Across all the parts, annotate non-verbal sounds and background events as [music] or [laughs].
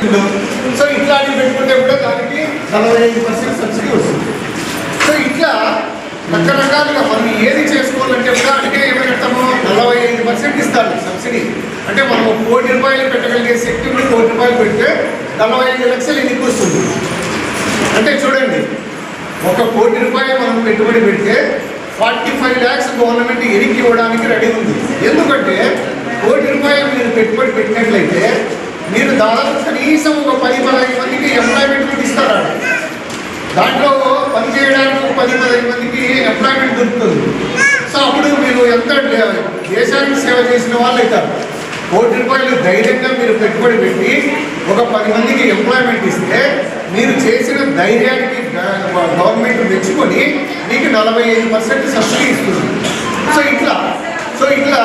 [laughs] So ఇట్లాంటివి పెట్టుకుంటే కూడా దానికి నలభై ఐదు పర్సెంట్ సబ్సిడీ వస్తుంది. సో ఇట్లా రకరకాలుగా మనం ఏది చేసుకోవాలంటే కూడా అంటే ఏమి నలభై ఐదు పర్సెంట్ ఇస్తారు సబ్సిడీ అంటే మనం కోటి రూపాయలు పెట్టగలిగే శక్తి ఉండి కోటి రూపాయలు పెడితే నలభై ఐదు లక్షలు ఎందుకు వస్తుంది? అంటే చూడండి ఒక కోటి రూపాయలు మనం పెట్టుబడి పెడితే ఫార్టీ ఫైవ్ ల్యాక్స్ గవర్నమెంట్ ఎరికి ఇవ్వడానికి రెడీ ఉంది. ఎందుకంటే కోటి రూపాయలు మీరు పెట్టుబడి పెట్టినట్లయితే మీరు దాదాపు కనీసం ఒక పది పదహైదు మందికి ఎంప్లాయ్మెంట్ ఇస్తారా దాంట్లో పని చేయడానికి ఒక పది పదహైదు మందికి ఎంప్లాయ్మెంట్ దొరుకుతుంది. సో అప్పుడు మీరు ఎంత దేశానికి సేవ చేసిన వాళ్ళు అవుతారు కోటి రూపాయలు ధైర్యంగా మీరు పెట్టుబడి పెట్టి ఒక పది మందికి ఎంప్లాయ్మెంట్ ఇస్తే మీరు చేసిన ధైర్యానికి గ- గవర్నమెంట్ మెచ్చుకొని మీకు నలభై ఐదు పర్సెంట్ సబ్సిడీ ఇస్తుంది. సో ఇట్లా సో ఇట్లా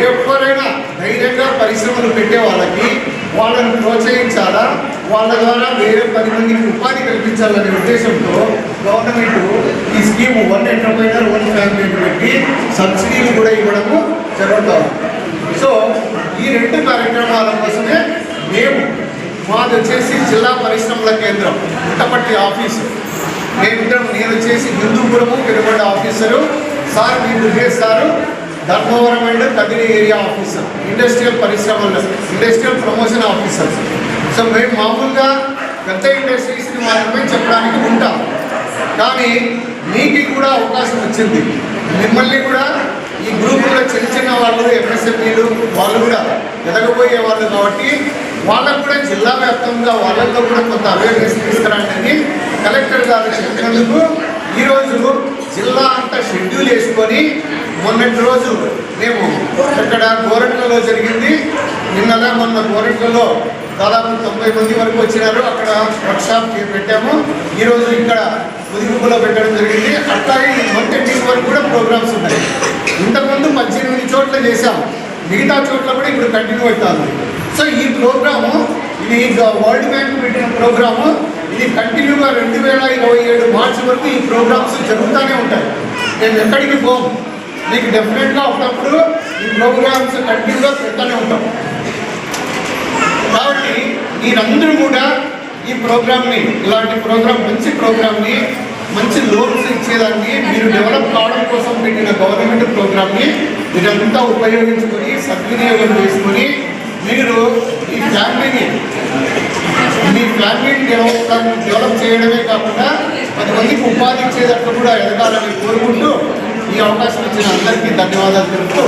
ఎవరైనా ధైర్యంగా పరిశ్రమలు పెట్టే వాళ్ళకి వాళ్ళని ప్రోత్సహించాలా? వాళ్ళ ద్వారా వేరే పది మందికి ఉపాధి కల్పించాలనే ఉద్దేశంతో గవర్నమెంట్ ఈ scheme one entrepreneur one family పెట్టి సబ్సిడీలు కూడా ఇవ్వడము జరుగుతాం సో ఈ రెండు కార్యక్రమాల కోసమే మేము మాది వచ్చేసి జిల్లా పరిశ్రమల కేంద్రం పుట్టపట్టి ఆఫీసు. నేను నేను వచ్చేసి హిందూపురము పెరుగుబడి ఆఫీసరు సార్ మీరు చేస్తారు sir Dharmavaram and Kadiri area officer industrial పరిశ్రమలు ఇండస్ట్రియల్ ప్రమోషన్ ఆఫీసర్ సో మేము మామూలుగా పెద్ద ఇండస్ట్రీస్ని మాత్రమే చెప్పడానికి ఉంటాం. కానీ మీకు కూడా అవకాశం వచ్చింది. మిమ్మల్ని కూడా ఈ గ్రూపులో చిన్న చిన్న వాళ్ళు ఎంఎస్ఎంఈలు వాళ్ళు కూడా ఎదగబోయే వాళ్ళు కాబట్టి వాళ్ళకు కూడా జిల్లా వ్యాప్తంగా వాళ్ళతో కూడా కొంత అవేర్నెస్ తీసుకురాండి కలెక్టర్ గారు చెప్పినందుకు ఈరోజు జిల్లా అంతా షెడ్యూల్ వేసుకొని మొన్నటి రోజు మేము ఇక్కడ గోరంట్లలో జరిగింది. నిన్నగా మొన్న గోరంట్లలో దాదాపు తొంభై మంది వరకు వచ్చినారు. అక్కడ వర్క్షాప్ పెట్టాము. ఈరోజు ఇక్కడ ముదిగుప్పులో పెట్టడం జరిగింది. అట్లాగే ఈ మంత్ వరకు కూడా ప్రోగ్రామ్స్ ఉన్నాయి. ఇంతకుముందు పద్దెనిమిది చోట్ల చేశాం. మిగతా చోట్ల కూడా ఇప్పుడు కంటిన్యూ అవుతుంది. సో ఈ ప్రోగ్రాము ఇది వరల్డ్ బ్యాంక్ పెట్టిన ప్రోగ్రాము. ఇది కంటిన్యూగా రెండు వేల ఇరవై ఏడు మార్చి వరకు ఈ ప్రోగ్రామ్స్ జరుగుతూనే ఉంటాయి. మేము ఎక్కడికి పోము మీకు డెఫినెట్గా ఉన్నప్పుడు ఈ ప్రోగ్రామ్స్ కంటిన్యూగా పెడతానే ఉంటాం. కాబట్టి మీరందరూ కూడా ఈ ప్రోగ్రామ్ని ఇలాంటి ప్రోగ్రామ్ మంచి ప్రోగ్రామ్ని మంచి లోన్స్ ఇచ్చేదాన్ని మీరు డెవలప్ కావడం కోసం పెట్టిన గవర్నమెంట్ ప్రోగ్రామ్ని మీరంతా ఉపయోగించుకొని సద్వినియోగం చేసుకొని మీరు ఈ ఫ్యామిలీని మీ ఫ్యామిలీని డెవలప్ డెవలప్ చేయడమే కాకుండా పది మందికి ఉపాధి ఇచ్చేటట్లు కూడా ఎదగాలని కోరుకుంటూ ఈ అవకాశం ఇచ్చిన అందరికీ ధన్యవాదాలు తెలుపుతూ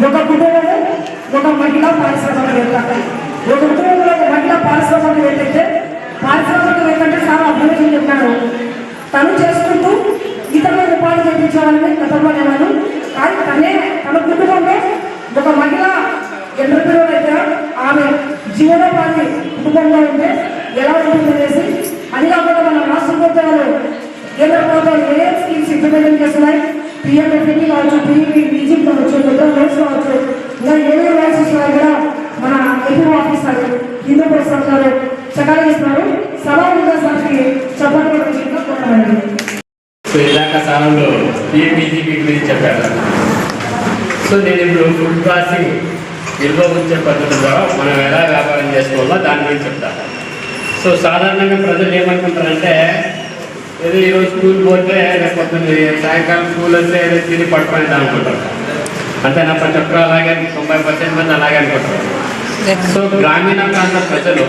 ఒక కుటుంబము ఒక మహిళా పారిశ్రామికవేత్త ఒక కుటుంబంలో ఒక మహిళ పారిశ్రామికవేత్త అయితే పారిశ్రామికవేత్త అంటే చాలా అభివృద్ధి చెప్పాను తను చేసుకుంటూ ఇతరులకు ఉపాధి కల్పించాలని గతంలో నేను కానీ తనే తన కుటుంబంలో ఒక మహిళ ఎంటర్ప్రైనర్ అయితే ఆమె జీవనోపాధి కుటుంబంలో ఉంటే ఎలా ఉంటుందనేసి అది కాకుండా మన రాష్ట్ర ప్రభుత్వాలు కేంద్ర ప్రభుత్వాలు ఏ స్కీమ్స్ ఇంప్లిమెంట్ చేస్తున్నాయి? పిఎంఎఫ్ఈ కావచ్చు పిఈపి బీజేపీ కావచ్చు పెద్ద లోన్స్ కావచ్చు ఇంకా ఏమేమి రైట్స్ ఇస్తున్నారు కూడా మన ఎక్కువ ఆఫీసర్ హిందూ ప్రసాద్ గారు చకాలు చేస్తున్నారు. సభా సార్కి చెప్పడం కోరమండి సో ఇందాక సారంలో పిఎంబీజీపీ గురించి చెప్పారు? సో నేను ఇప్పుడు ఫుడ్ ప్రాసెసింగ్ నిల్వ ఉంచే పద్ధతి ద్వారా మన చేసుకోవాలో దాని గురించి చెప్తాను. సో సాధారణంగా ప్రజలు ఏమనుకుంటారంటే ఏదో ఈరోజు స్కూల్ పోతే రేపు పొద్దున్న సాయంకాలం స్కూల్ వస్తే ఏదో తిని పడుకునేది అనుకుంటారు. అంటే నా ప్రతి ఒక్కరు అలాగే తొంభై పర్సెంట్ మంది అలాగే అనుకుంటారు. సో గ్రామీణ ప్రాంత ప్రజలు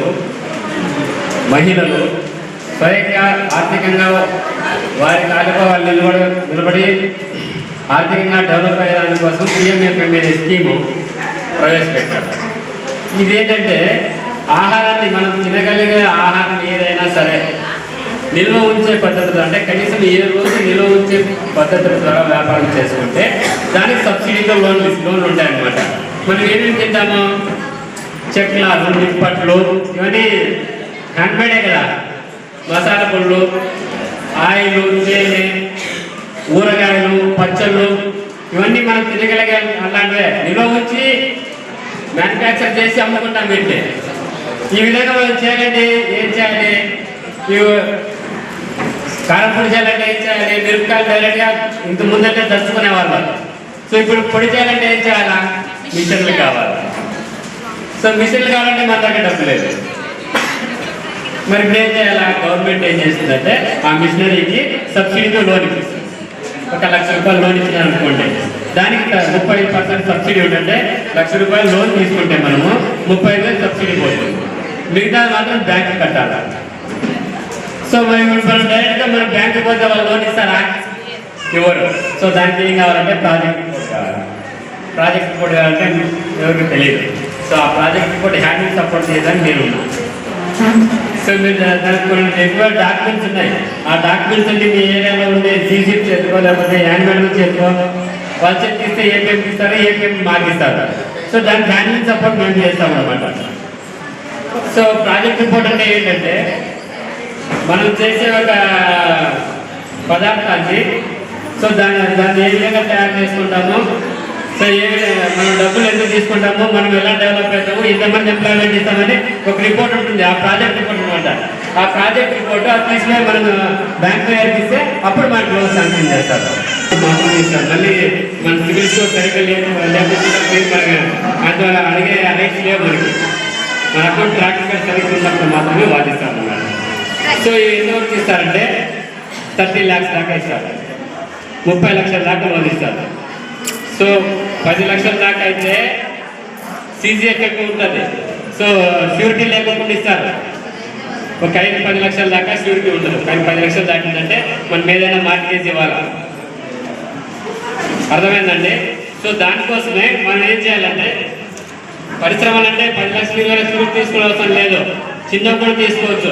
మహిళలు స్వయంగా ఆర్థికంగా వారి కాళ్ళపై వాళ్ళు నిలబడి నిలబడి ఆర్థికంగా డెవలప్ అయ్యడానికి కోసం పిఎంఎఫ్ఎం అనే స్కీము ప్రవేశపెట్టారు. ఇదేంటంటే ఆహారాన్ని మనం తినగలిగే ఆహారం ఏదైనా సరే నిల్వ ఉంచే పద్ధతులు అంటే కనీసం ఏ రోజు నిల్వ ఉంచే పద్ధతుల ద్వారా వ్యాపారం చేసుకుంటే దానికి సబ్సిడీతో లోన్లు లోన్లు ఉంటాయన్నమాట. మనం ఏమేమి తింటాము? చెక్లాలు నిప్పట్లు ఇవన్నీ హ్యాండ్మేడే కదా. మసాలా పళ్ళు ఆయిలు తేనె ఊరగాయలు పచ్చళ్ళు ఇవన్నీ మనం తినగలిగే అలాంటివే నిల్వ ఉంచి మ్యానుఫ్యాక్చర్ చేసి అమ్ముకుంటాం వీటిని. ఈ విధంగా మనం చేయాలంటే ఏం చేయాలి? ఇవి కారపొడి చేయాలంటే ఏం చేయాలి? మిరపకాయలు డైరెక్ట్గా ఇంత ముందంటే దంచుకునే వాళ్ళు సో ఇప్పుడు పొడి చేయాలంటే ఏం చేయాలా? మిషన్లు కావాలి. సో మిషన్లు కావాలంటే మన దగ్గర డబ్బు లేదు. మరి ఇప్పుడు ఏం చేయాలా? గవర్నమెంట్ ఏం చేస్తుందంటే ఆ మిషనరీకి సబ్సిడీతో లోన్ ఇస్తుంది ఒక లక్ష రూపాయలు లోన్ ఇచ్చినారు అనుకోండి దానికి ముప్పై పర్సెంట్ సబ్సిడీ ఉంటుంటే లక్ష రూపాయలు లోన్ తీసుకుంటే మనము ముప్పై వేలు సబ్సిడీ పోతుంది. మిగతా మాత్రం బ్యాంక్ కట్టాలి. సో మరి మనం డైరెక్ట్గా మనం బ్యాంక్ పోతే వాళ్ళు లోన్ ఇస్తారా? ఇవ్వరు. సో దానికి ఏం కావాలంటే ప్రాజెక్ట్ కావాలి. ప్రాజెక్ట్ రిపోర్ట్ కావాలంటే ఎవరికి తెలియదు. సో ఆ ప్రాజెక్ట్ రిపోర్ట్ హ్యాండింగ్ సపోర్ట్ చేయడానికి నేను సో మీరు దానికి కొన్ని ఎక్కువ డాక్యుమెంట్స్ ఉన్నాయి. ఆ డాక్యుమెంట్స్ అంటే మీ ఏరియాలో ఉండే సీసీ చేసుకో లేకపోతే యాన్యువల్ చేసుకో. వాళ్ళు చెక్ ఇస్తే ఏ పేమెంట్ ఏపీఎం ఏ మాకు ఇస్తారు? సో దానికి హ్యాండింగ్ సపోర్ట్ మేము చేస్తాం అనమాట సో ప్రాజెక్ట్ రిపోర్ట్ అంటే ఏంటంటే మనం చేసే ఒక పదార్థాన్ని సో దాన్ని దాన్ని ఏ విధంగా తయారు చేసుకుంటామో సో ఏ మనం డబ్బులు ఎందుకు తీసుకుంటామో మనం ఎలా డెవలప్ అవుతాము ఇంతమంది ఎంప్లాయ్మెంట్ ఇస్తామని ఒక రిపోర్ట్ ఉంటుంది ఆ ప్రాజెక్ట్ రిపోర్ట్ అనమాట ఆ ప్రాజెక్ట్ రిపోర్ట్ అది తీసుకుని మనం బ్యాంక్ ఇస్తే అప్పుడు మనకు లోన్ శాంక్షన్ చేస్తారు మళ్ళీ మన సివిల్ స్కోర్ సరిగ్గా లేదు లేకపోతే అందువల్ల అడిగే రైట్స్ లేవు మనకి మన అకౌంట్ ట్రాకింగ్ సరిగ్గా ఉన్నప్పుడు మాత్రమే వాళ్ళు ఇస్తారు సో ఎంతవరకు ఇస్తారంటే థర్టీ ల్యాక్స్ దాకా ఇస్తారు. ముప్పై లక్షల దాకా లోన్ ఇస్తారు సో పది లక్షల దాకా అయితే సీజీఎఫ్ ఎక్కువ ఉంటుంది. సో ష్యూరిటీ లేకుండా ఇస్తారు. ఒక ఐదు పది లక్షల దాకా ష్యూరిటీ ఉండదు. కానీ పది లక్షలు దాటిందంటే మనం ఏదైనా మార్కేజ్ ఇవ్వాలి అర్థమైందండి? సో దానికోసమే మనం ఏం చేయాలంటే పరిశ్రమలు అంటే పది లక్షలు ఇరవై లక్షలు కూడా తీసుకోవాల్సిన లేదు. చిన్న కూడా తీసుకోవచ్చు.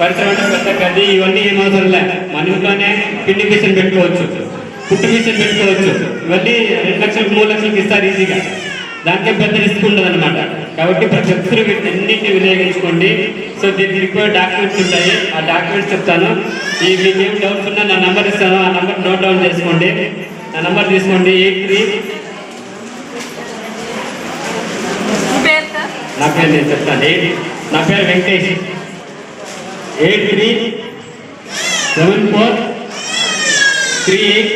పరిశ్రమ అంటే పెద్ద గది ఇవన్నీ ఏం అవసరం లే. మన ఇంట్లోనే పిండి మిషన్ పెట్టుకోవచ్చు. పుట్టి మిషన్ పెట్టుకోవచ్చు. ఇవన్నీ రెండు లక్షలకు మూడు లక్షలకు ఇస్తారు ఈజీగా. దానికే పెద్ద రిస్క్ ఉండదు అనమాట కాబట్టి ప్రతి ఒక్కరు అన్నింటినీ వినియోగించుకోండి. సో దీనికి రిక్వైర్డ్ డాక్యుమెంట్స్ ఉంటాయి. ఆ డాక్యుమెంట్స్ చెప్తాను. ఈ మీకు ఏం డౌట్స్ ఉన్నా నా నెంబర్ ఇస్తాను. ఆ నెంబర్ నోట్ డౌన్ చేసుకోండి. నా నెంబర్ తీసుకోండి. ఎయిట్ త్రీ పేరు సార్ నా పేరు నేను చెప్తాను ఎయిట్ నా పేరు Venkatesh. Eight three. Seven four. Three eight.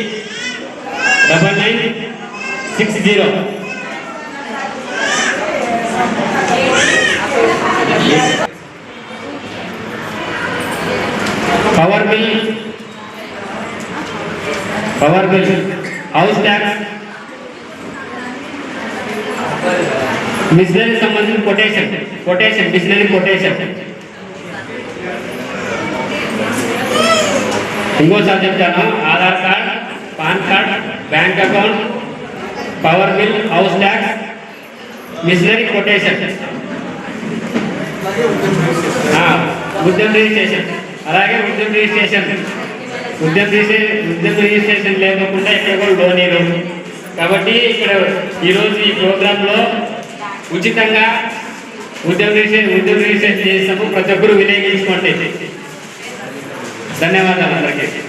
Double nine. Six zero. Power bill power bill house tax machinery సంబంధించిన కొటేషన్ కొటేషన్ మిషనరీ కొటేషన్ ఇంకోసారి చెప్తాను Aadhaar card PAN card bank account power bill house tax machinery quotation Udyam registration. అలాగే Udyam registration. ఉద్యమ registration ఉద్యమ registration లేకుండా ఇక్కడ కూడా loan కాబట్టి ఇక్కడ ఈరోజు ఈ ప్రోగ్రాంలో ఉచితంగా ఉద్యమ రిజిస్ట్రేషన్ ఉద్యమ రిజిస్ట్రేషన్ చేస్తాము ప్రతి ఒక్కరు వినియోగించుకోండి. ధన్యవాదాలు అందరికీ.